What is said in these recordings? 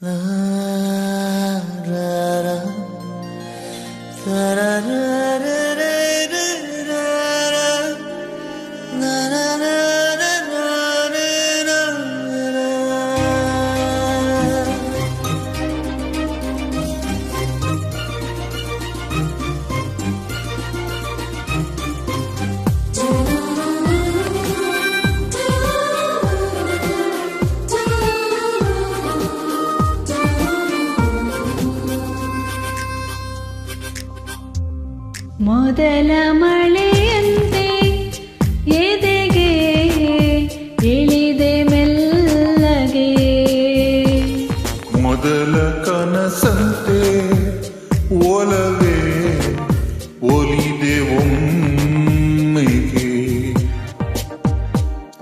La ಮೊದಲ ಮಳೆಯಂತೆ ಎದೆಗೆ ಇಳಿದೆ ಮೆಲ್ಲಗೆ ಮೊದಲ ಕನಸಂತೆ ಒಲವೇ ಒಲಿದೆ ಒಮ್ಮೆಗೆ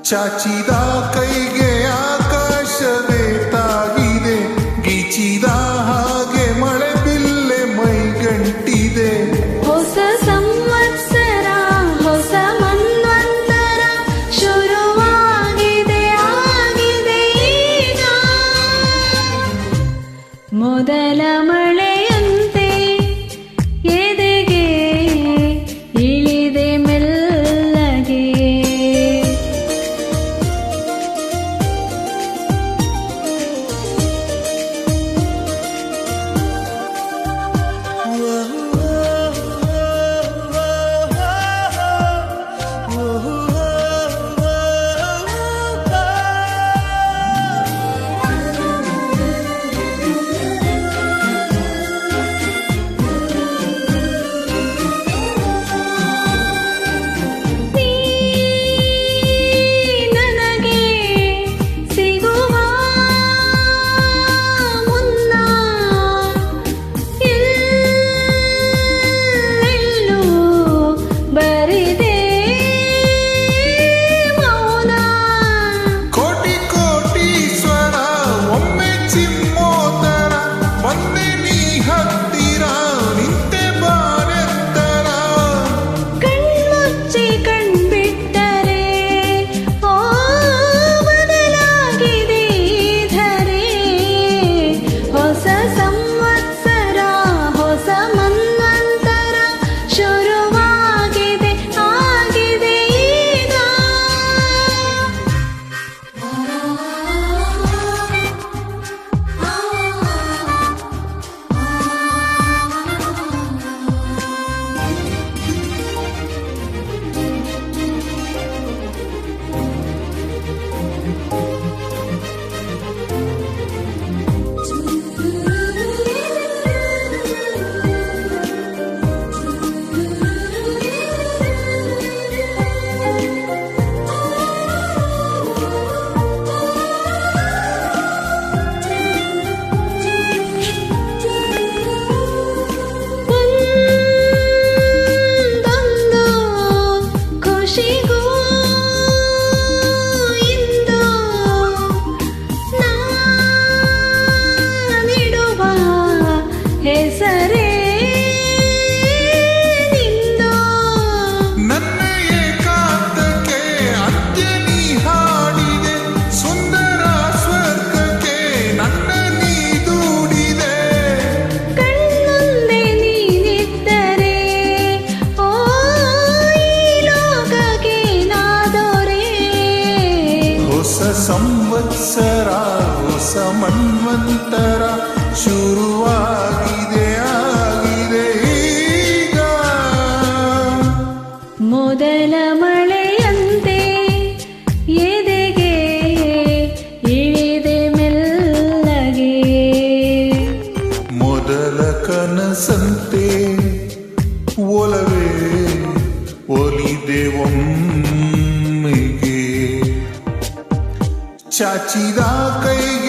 ಚಾಚಿದ ಕೈಗೆ முதலம ಹೊಸ ಸಂವತ್ಸರ ಹೊಸ ಮನ್ವಂತರ ಶುರುವಾಗಿದೆ ಆಗಿದೆ ಈಗ. ಮೊದಲ ಮಳೆಯಂತೆ ಎದೆಗೆ ಇಳಿದೆ ಮೆಲ್ಲಗೆ. ಮೊದಲ ಕನಸಂತೆ சாட்சிதா கைகள்